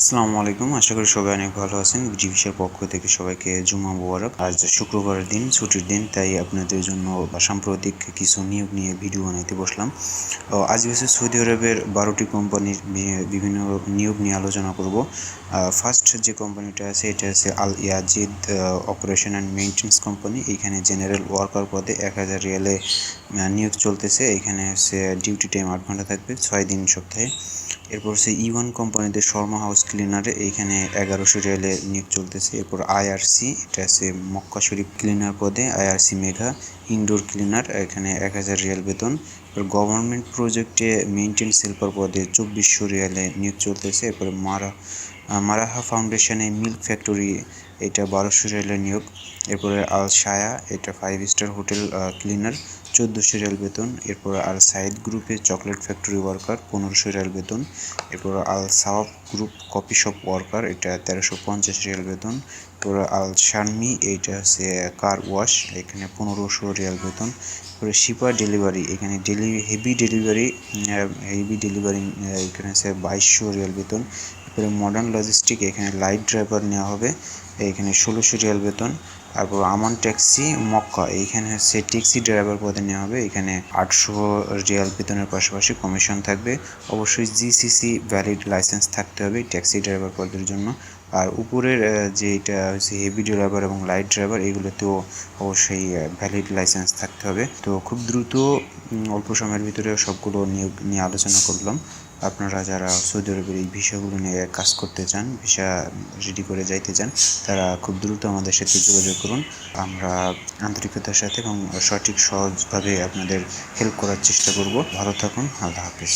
আসসালামু আলাইকুম। আশা করি সবাই অনেক ভালো আছেন। জিভিসের পক্ষ থেকে সবাইকে জুমা মোবারক। আজ শুক্রবারের দিন, ছুটির দিন, তাই আপনাদের জন্য সাম্প্রতিক কিছু নিয়োগ নিয়ে ভিডিও বানাইতে বসলাম। আজ হচ্ছে সৌদি আরবের বারোটি কোম্পানির বিভিন্ন নিয়োগ নিয়ে আলোচনা করব। ফার্স্ট যে কোম্পানিটা আছে, এটা হচ্ছে Al Yazid operation and maintenance company এইখানে জেনারেল ওয়ার্কার পদে এক হাজার রিয়ালে নিয়োগ চলতেছে। এখানে হচ্ছে ডিউটি টাইম আট ঘণ্টা থাকবে, ছয় দিন সপ্তাহে। এরপর হচ্ছে ওয়ান কোম্পানিতে শর্মা হাউস ক্লিনারে এইখানে এগারোশো রিয়ালে নিয়োগ চলতেছে। এরপর আইআরসি এটা আছে মক্কা শরীফ ক্লিনার পদে আইআরসি মেঘা ইনডোর ক্লিনার এখানে এক হাজার রিয়াল বেতন। গভর্নমেন্ট প্রজেক্টে মেনটেন্স হেল্পার পদে চব্বিশশো রিয়ালে নিয়োগ চলতেছে। এরপরে মারা মারাহা ফাউন্ডেশনে মিল্ক ফ্যাক্টরি, এটা বারোশো রিয়ালের নিয়োগ। এরপরে আল সায়া এটা ফাইভ স্টার হোটেল ক্লিনার চোদ্দোশো রিয়াল বেতন। এরপর আল সাইদ গ্রুপে চকলেট ফ্যাক্টরি ওয়ার্কার পনেরোশো রিয়াল বেতন। এরপর Al Sawab group coffee shop worker এটা তেরোশো পঞ্চাশ রিয়াল বেতন। এরপর আল শানমি এইটা হচ্ছে কার ওয়াশ এখানে পনেরোশো রিয়াল বেতন। এরপরে শিপা ডেলিভারি এখানে ডেলি হেভি ডেলিভারি হেভি ডেলিভারি এখানে হচ্ছে বাইশশো রিয়াল বেতন। এরপরে মডার্ন লজিস্টিক এখানে লাইট ড্রাইভার নেওয়া হবে। এখানে ষোলোশো রিয়াল বেতন। তারপর আমান ট্যাক্সি মক্কা। এইখানে হচ্ছে ট্যাক্সি ড্রাইভার পদে নেওয়া হবে। এখানে আটশো রিয়াল বেতনের পাশাপাশি কমিশন থাকবে। অবশ্যই জিসিসি ভ্যালিড লাইসেন্স থাকতে হবে ট্যাক্সি ড্রাইভার পদের জন্য। আর উপরের আহ, যে এটা হচ্ছে হেভি ড্রাইভার এবং লাইট ড্রাইভার এগুলোতেও অবশ্যই ভ্যালিড লাইসেন্স থাকতে হবে। তো খুব দ্রুত অল্প সময়ের ভিতরে সবগুলো নিয়ে আলোচনা করলাম। আপনারা যারা সৌদি আরবের এই ভিসাগুলো নিয়ে কাজ করতে চান, ভিসা রেডি করে যাইতে চান, তারা খুব দ্রুত আমাদের সাথে যোগাযোগ করুন। আমরা আন্তরিকতার সাথে এবং সঠিক সহজভাবে আপনাদের হেল্প করার চেষ্টা করব। ভালো থাকুন, আল্লাহ হাফিজ।